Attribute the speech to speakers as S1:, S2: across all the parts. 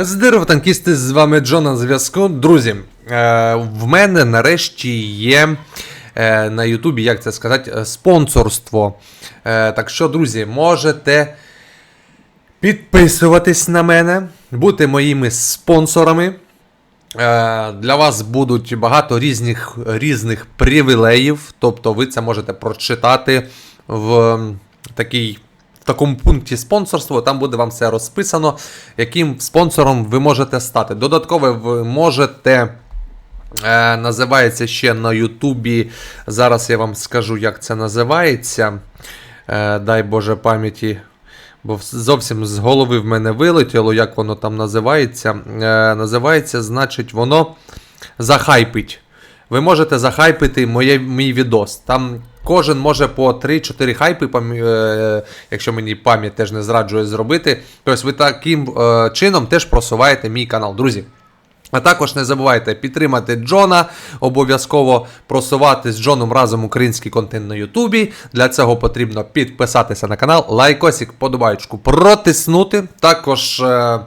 S1: Здорово, танкісти, з вами Джон на зв'язку. Друзі, е, в мене нарешті є е, на Ютубі, як це сказати, спонсорство. Е, так що, друзі, можете підписуватись на мене, бути моїми спонсорами. Для вас будуть багато різних, різних привілеїв, тобто ви це можете прочитати в такій, такому пункті спонсорство, там буде вам все розписано, яким спонсором ви можете стати. Додатково ви можете. Е, називається ще на Ютубі. Зараз я вам скажу, як це називається. Е, дай Боже пам'яті. Бо зовсім з голови в мене вилетіло, як воно там називається. Е, називається, значить, воно захайпить. Ви можете захайпити моє, мій відос. Там кожен може по 3-4 хайпи, е, якщо мені пам'ять теж не зраджує зробити. Тобто ви таким е, чином теж просуваєте мій канал. Друзі. А також не забувайте підтримати Джона, обов'язково просувати з Джоном разом український контент на Ютубі. Для цього потрібно підписатися на канал, лайкосик, подобаючку протиснути. Також е,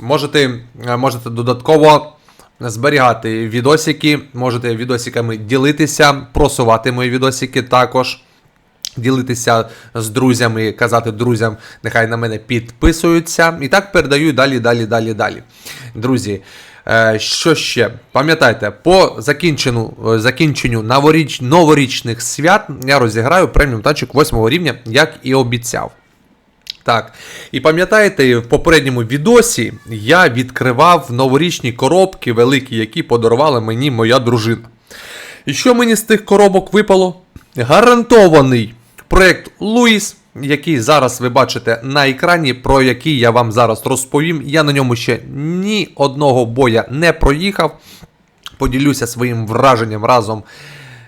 S1: можете, е, можете додатково зберігати відосики, можете відосиками ділитися, просувати мої відосики також. Ділитися з друзями, казати друзям, нехай на мене підписуються. І так передаю далі, далі, далі, далі. Друзі, е, що ще? Пам'ятайте, по закінчену, е, закінченню новоріч, новорічних свят я розіграю преміум танчик 8 рівня, як і обіцяв. Так, і пам'ятаєте, в попередньому відосі я відкривав новорічні коробки великі, які подарувала мені моя дружина. І що мені з тих коробок випало? Гарантований проєкт Луїс, який зараз ви бачите на екрані, про який я вам зараз розповім. Я на ньому ще ні одного боя не проїхав. Поділюся своїм враженням разом,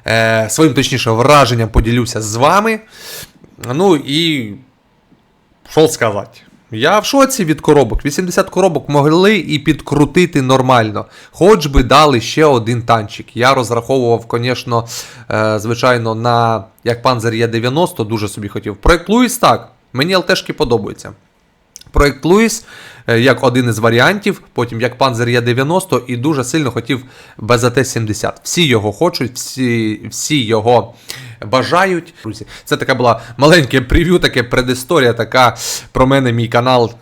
S1: е, своїм точніше враженням поділюся з вами. Ну і що сказати? Я в шоці від коробок. 80 коробок могли і підкрутити нормально. Хоч би дали ще один танчик. Я розраховував, звісно, е, звичайно, на як Panzer Е90, дуже собі хотів. Проект Луїс так. Мені ЛТшки подобаються. Проект Луїс е, як один із варіантів, потім як Panzer Е90 і дуже сильно хотів БЗТ-70. Всі його хочуть, всі, всі його бажають. Друзі, це така була маленьке прев'ю, таке предісторія, така про мене, мій канал.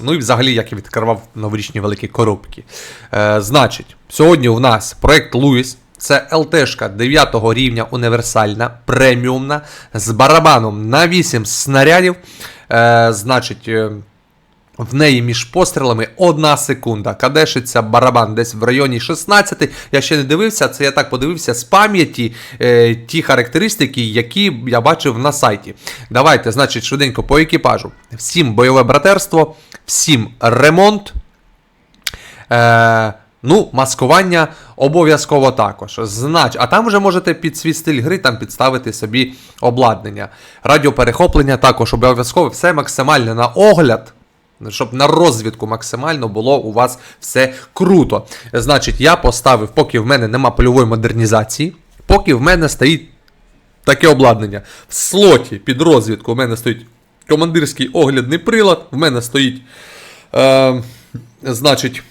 S1: Ну і взагалі, як я відкривав новорічні великі коробки. Е, значить, сьогодні у нас проект Луїс. Це ЛТшка 9 рівня універсальна, преміумна, з барабаном на 8 снарядів. Е, значить, е, в неї між пострілами одна секунда. Кадешиться барабан десь в районі 16. Я ще не дивився, це я так подивився з пам'яті е, ті характеристики, які я бачив на сайті. Давайте, значить, швиденько по екіпажу. Всім бойове братерство, всім ремонт. Е, ну, маскування обов'язково також. Знач, а там вже можете під свій стиль гри там підставити собі обладнання. Радіоперехоплення також обов'язково, все максимально на огляд. Щоб на розвідку максимально було у вас все круто. Значить, я поставив, поки в мене нема польової модернізації, поки в мене стоїть таке обладнання. В слоті під розвідку в мене стоїть командирський оглядний прилад, в мене стоїть, е, значить,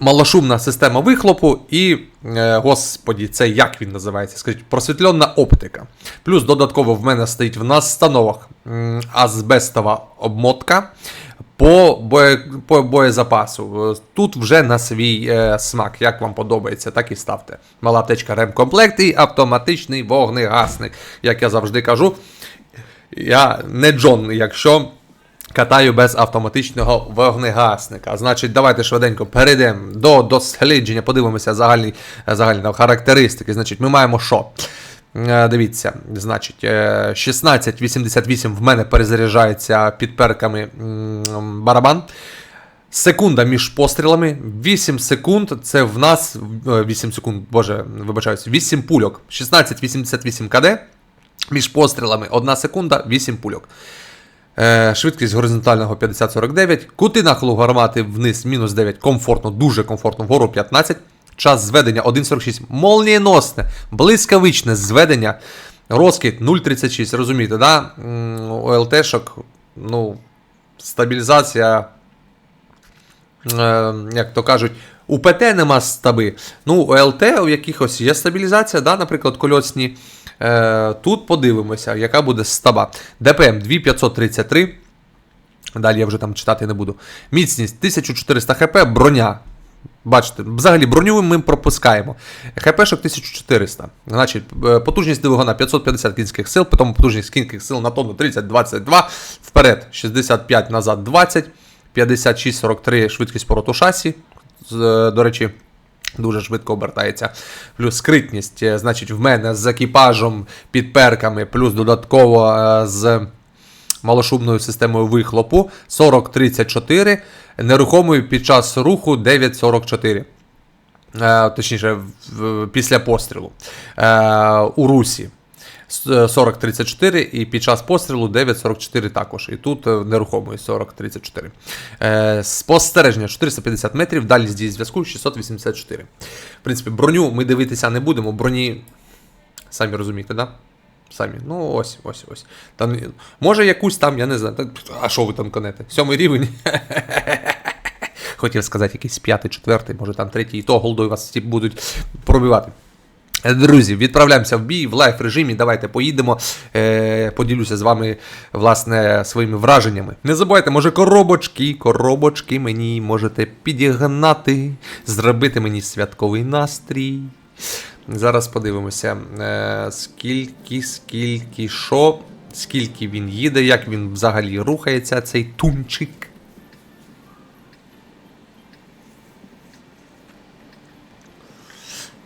S1: малошумна система вихлопу і, е, господі, це як він називається? Скажіть, просвітлена оптика. Плюс додатково в мене стоїть в настановах азбестова обмотка. По, бое, по боєзапасу. Е, Тут вже на свій е, смак, як вам подобається, так і ставте. Мала аптечка ремкомплект і автоматичний вогнегасник. Як я завжди кажу, я не Джон, якщо катаю без автоматичного вогнегасника. Значить, давайте швиденько перейдемо до дослідження, подивимося загальні, загальні характеристики. Значить, ми маємо що? Е, Дивіться, значить, е, 1688 в мене перезаряджається під перками барабан. Секунда між пострілами. 8 секунд. Це в нас. е, 8 секунд, боже, вибачаюсь, 8 пульок. 1688 КД. Між пострілами 1 секунда, 8 пульок. Е, швидкість горизонтального 50-49. Кути нахилу гармати вниз мінус 9. Комфортно, дуже комфортно. Вгору 15. Час зведення 1.46. Молнієносне, блискавичне зведення. Розкид 0.36. Розумієте, да? У ЛТшок, ну, стабілізація е, як то кажуть, у ПТ нема стаби. Ну, у ЛТ у якихось є стабілізація, да, наприклад, кольосні. Е, тут подивимося, яка буде стаба. ДПМ 2533. Далі я вже там читати не буду. Міцність 1400 хп, броня. Бачите, взагалі броню ми пропускаємо. ХПшок 1400. Значить, е, потужність двигуна 550 кінських сил, потім потужність кінських сил на тонну 30, 22. Вперед 65, назад 20, 56, 43 швидкість пороту шасі. Е, До речі, дуже швидко обертається. Плюс скритність, е, значить, в мене з екіпажем під перками, плюс додатково е, з малошумною системою вихлопу 4034, нерухомою під час руху 944. Е, точніше, після пострілу. У русі. С- е, 4034 і під час пострілу 944 також. І тут е, нерухомою 4034. Е, спостереження 450 метрів, дальність дії зв'язку 684. В принципі, броню ми дивитися не будемо. Броні, самі розумієте, да? Самі. Ну, ось, ось, ось. Там, може, якусь там, я не знаю. А що ви там конете? Сьомий рівень. Хотів сказати, якийсь п'ятий, четвертий, може там третій, і то голдою вас будуть пробивати. Е, Друзі, відправляємося в бій в лайф режимі. Давайте поїдемо. Е, поділюся з вами власне своїми враженнями. Не забувайте, може, коробочки, коробочки мені можете підігнати, зробити мені святковий настрій. Зараз подивимося, е, скільки, скільки, що, скільки він їде, як він взагалі рухається, цей тунчик.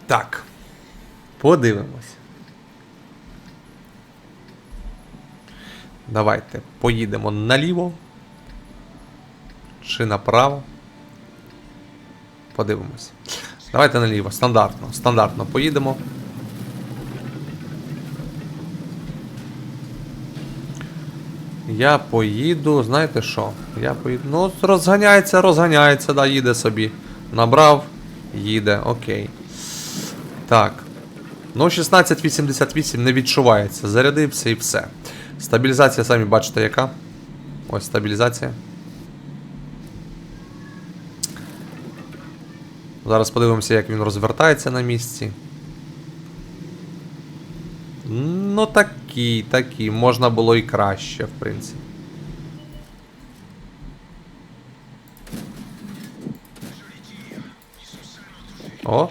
S1: Так. Подивимось. Давайте поїдемо наліво. Чи направо. Подивимось. Давайте наліво. Стандартно. Стандартно поїдемо. Я поїду, знаєте що? Я поїду. Ну, розганяється, розганяється, да, їде собі. Набрав, їде, окей. Так. Ну, 1688 не відчувається. Зарядився і все. Стабілізація, самі бачите, яка. Ось стабілізація. Зараз подивимося, як він розвертається на місці. Ну, такі, такі. Можна було і краще, в принципі. О.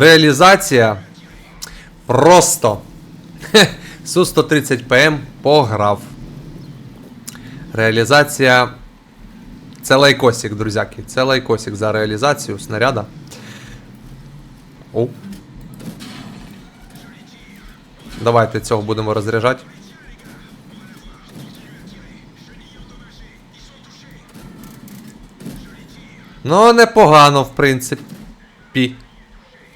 S1: Реалізація просто. Су-130 ПМ пограв. Реалізація. Це лайкосик, друзяки. Це лайкосик за реалізацію снаряда. О. Давайте цього будемо розряджати. Ну, непогано, в принципі.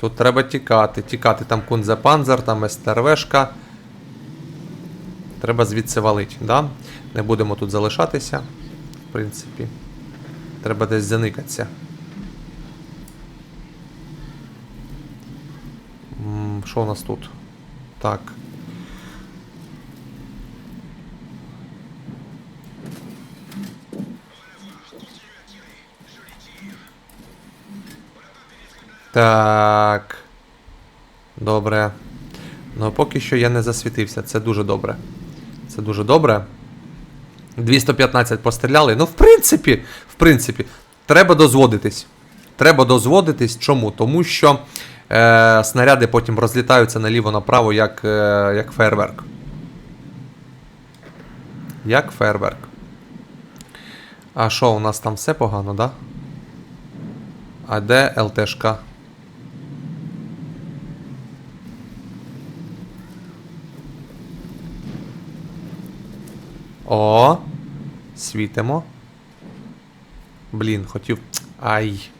S1: Тут треба тікати. Тікати там кунзепанзер, там СТРВшка. Треба звідси валити, да? Не будемо тут залишатися. В принципі. Треба десь заникатися. Що у нас тут? Так. Так. Добре. Ну, поки що я не засвітився. Це дуже добре. Це дуже добре. 215 постріляли. Ну, в принципі, в принципі, треба дозводитись. Треба дозводитись. Чому? Тому що е, снаряди потім розлітаються наліво-направо, як, е, як фейерверк. Як фейерверк. А що, у нас там все погано, да? А де ЛТшка? О, світимо. Блін, хотів. Ай.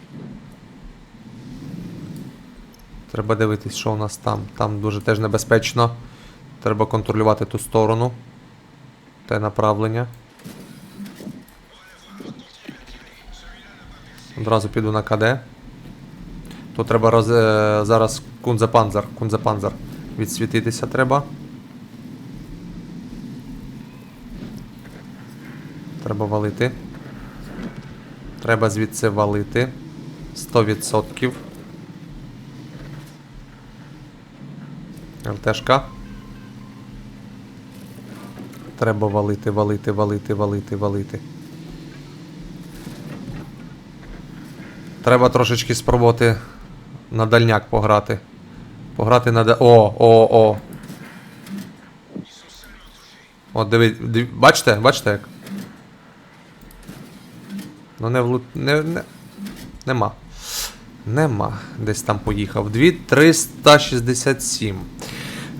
S1: Треба дивитись, що у нас там. Там дуже теж небезпечно. Треба контролювати ту сторону. Те направлення. Одразу піду на КД. Тут треба роз... е, зараз кунзепанзер. Кунзепанзер. Відсвітитися треба. Треба валити. Треба звідси валити. 100%. ЛТшка. Треба валити, валити, валити, валити, валити. Треба трошечки спробувати на дальняк пограти. Пограти на да... О, о, о. От диви, диві... бачите, бачите як? Ну не влу... не, не... Нема. Нема. Десь там поїхав. 2367.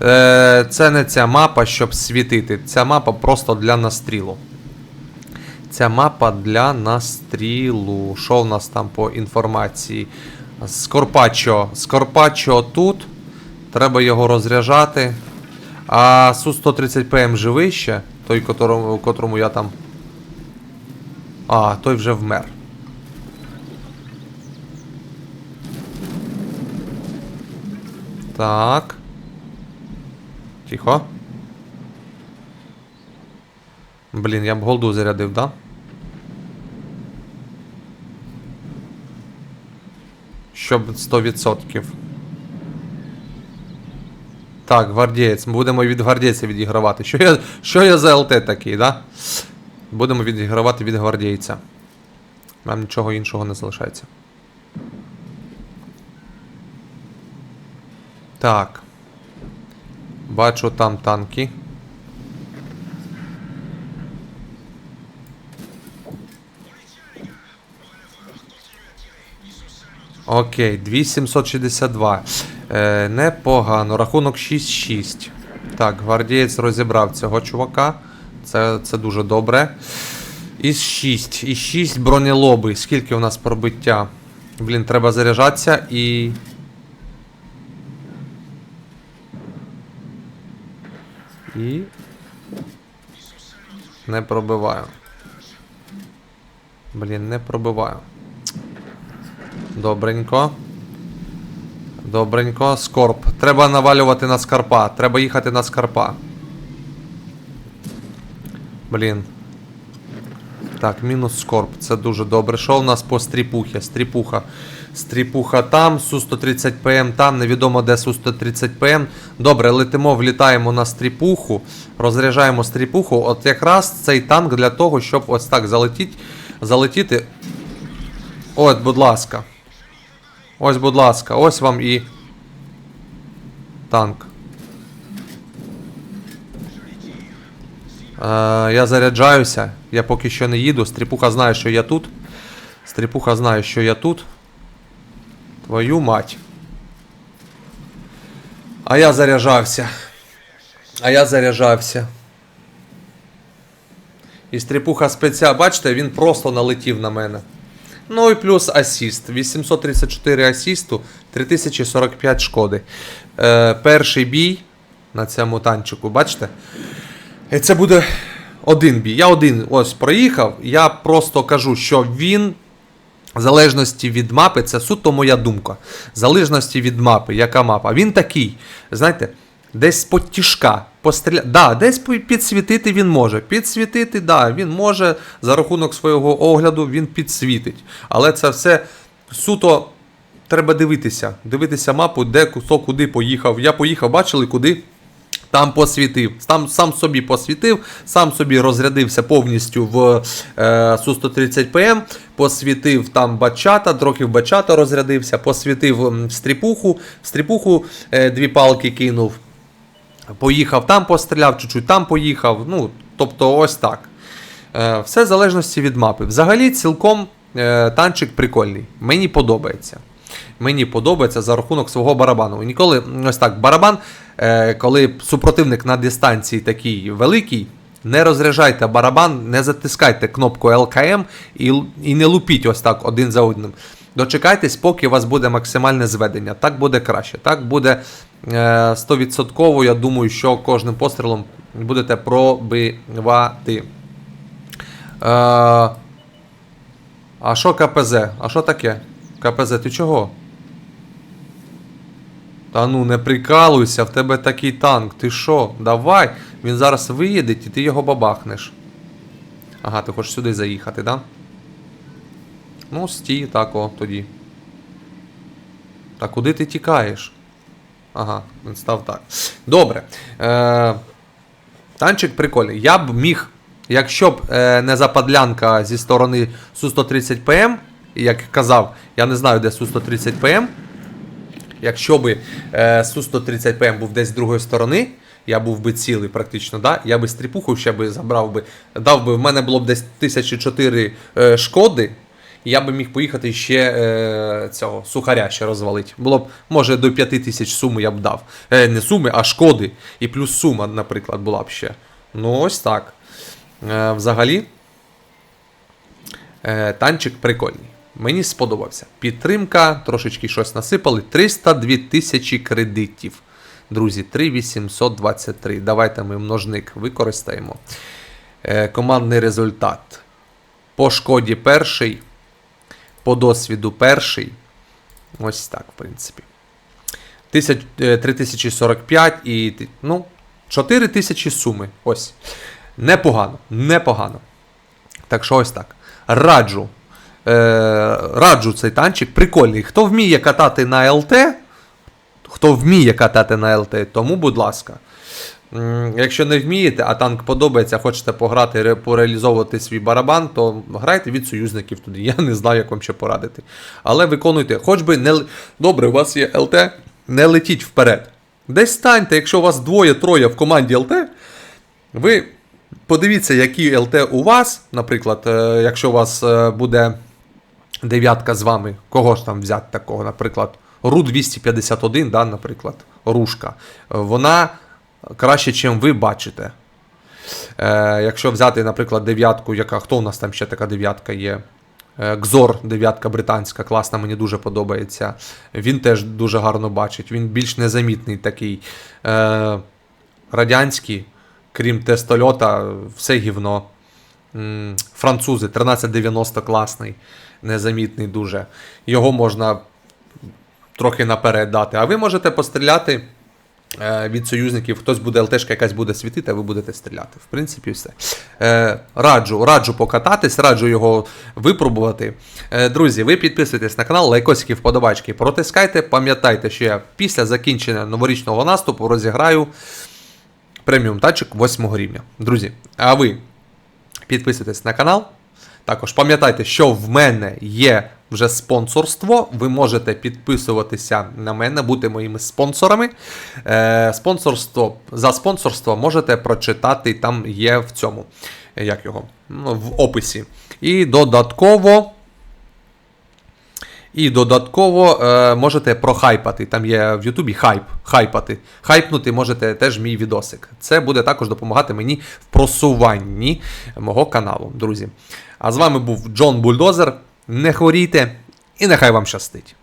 S1: Е, це не ця мапа, щоб світити. Ця мапа просто для настрілу. Ця мапа для настрілу. Що в нас там по інформації? Скорпачо. Скорпачо тут. Треба його розряджати. А Су-130ПМ живий ще. Той, котрому, котрому я там. А, той вже вмер. Так. Тихо. Блін, я б голду зарядив, да? Щоб 100%. Так, гвардієць. Будемо від гвардійця відігравати. Що я, що я за ЛТ такий, да? Будемо відігравати від гвардійця. Нам нічого іншого не залишається. Так. Бачу там танки. Окей, 2762. Е, непогано. Рахунок 6-6. Так, гвардієць розібрав цього чувака. Це, це дуже добре. Із 6. І 6 бронелоби. Скільки у нас пробиття? Блін, треба заряджатися і. І. Не пробиваю. Блін, не пробиваю. Добренько. Добренько. Скорб. Треба навалювати на скарпа. Треба їхати на скарпа. Блін. Так, мінус скорб. Це дуже добре. Що у нас по стріпухі? Стріпуха. Стріпуха там, Су-130 ПМ там, невідомо де Су-130 ПМ. Добре, летимо, влітаємо на стріпуху, розряджаємо стріпуху. От якраз цей танк для того, щоб ось так залетіть, залетіти. От, будь ласка. Ось, будь ласка, ось вам і танк. Я заряджаюся. Я поки що не їду. Стріпуха знає, що я тут. Стріпуха знає, що я тут. Твою мать. А я заряджався. А я заряджався. І стріпуха спеціа, бачите, він просто налетів на мене. Ну і плюс асіст. 834 асісту, 3045 шкоди. Е, перший бій на цьому танчику, бачите? І це буде один бій. Я один ось проїхав. Я просто кажу, що він. В залежності від мапи, це суто моя думка. В залежності від мапи, яка мапа. Він такий, знаєте, десь з-под. Да, десь підсвітити він може. Підсвітити, да, він може за рахунок свого огляду він підсвітить. Але це все суто треба дивитися. Дивитися мапу, де хто куди поїхав. Я поїхав, бачили, куди. Там посвітив, там сам собі посвітив, сам собі розрядився повністю в е, Су-130 ПМ, посвітив там бачата, трохи бачата розрядився, посвітив стріпуху, стріпуху е, дві палки кинув. Поїхав там, постріляв, чуть-чуть там поїхав. Ну, тобто, ось так. Е, все в залежності від мапи. Взагалі, цілком е, танчик прикольний. Мені подобається. Мені подобається за рахунок свого барабану. Ніколи ось так, барабан, е, коли супротивник на дистанції такий великий, не розряджайте барабан, не затискайте кнопку ЛКМ і, і не лупіть ось так один за одним. Дочекайтесь, поки у вас буде максимальне зведення. Так буде краще. Так буде е, 100%, я думаю, що кожним пострілом будете пробивати. Е, а що КПЗ? А що таке? КПЗ, ти чого? Та ну не прикалуйся, в тебе такий танк. Ти що? Давай. Він зараз виїде і ти його бабахнеш. Ага, ти хочеш сюди заїхати, да? Ну, стій, так, о, тоді. Та куди ти тікаєш? Ага, він став так. Добре. Е, танчик прикольний. Я б міг, якщо б е, не западлянка зі сторони Су-130 ПМ, як казав, я не знаю, де Су-130 ПМ. Якщо би е, Су-130 ПМ був десь з другої сторони, я був би цілий практично, да? я би стріпуху ще би забрав би, дав би, в мене було б десь 1004 е, шкоди, я би міг поїхати ще е, цього сухаря ще розвалити. Було б, може, до 5000 суми я б дав. Е, не суми, а шкоди. І плюс сума, наприклад, була б ще. Ну, ось так. Е, взагалі, е, танчик прикольний. Мені сподобався. Підтримка, трошечки щось насипали. 302 тисячі кредитів. Друзі, 3823. Давайте ми множник використаємо. Е, командний результат. По шкоді перший. По досвіду перший. Ось так, в принципі. Е, 3045 і ти- ну, 4000 суми. Ось. Непогано. Непогано. Так що ось так. Раджу. Е, раджу цей танчик. Прикольний. Хто вміє катати на ЛТ, хто вміє катати на ЛТ, тому, будь ласка. Якщо не вмієте, а танк подобається, хочете пограти, ре- пореалізовувати свій барабан, то грайте від союзників туди. Я не знаю, як вам ще порадити. Але виконуйте, хоч би не. Добре, у вас є ЛТ, не летіть вперед. Десь станьте, якщо у вас двоє-троє в команді ЛТ, ви подивіться, які ЛТ у вас. Наприклад, е, якщо у вас е, буде дев'ятка з вами, кого ж там взяти такого, наприклад, Ру 251, да, наприклад, Рушка. Е, Вона краще, чим ви бачите. Е, якщо взяти, наприклад, дев'ятку, яка хто у нас там ще така дев'ятка є? Е, Гзор, дев'ятка британська, класна, мені дуже подобається. Він теж дуже гарно бачить. Він більш незамітний такий. Е, радянський, крім тестольота, все гівно. Французи, 1390 класний, незамітний дуже. Його можна трохи наперед дати. А ви можете постріляти е, від союзників. Хтось буде ЛТшка якась буде світити, а ви будете стріляти. В принципі, все. Е, раджу, раджу покататись, раджу його випробувати. Е, друзі, ви підписуйтесь на канал, лайкосики, вподобачки, протискайте. Пам'ятайте, що я після закінчення новорічного наступу розіграю преміум тачок 8 рівня. Друзі, а ви підписуйтесь на канал. Також пам'ятайте, що в мене є вже спонсорство. Ви можете підписуватися на мене, бути моїми спонсорами. Е, спонсорство за спонсорство можете прочитати, там є в цьому, як його, ну, в описі. І додатково. І додатково е, можете прохайпати. Там є в Ютубі хайп. Хайпати. Хайпнути можете теж мій відосик. Це буде також допомагати мені в просуванні мого каналу, друзі. А з вами був Джон Бульдозер. Не хворійте і нехай вам щастить.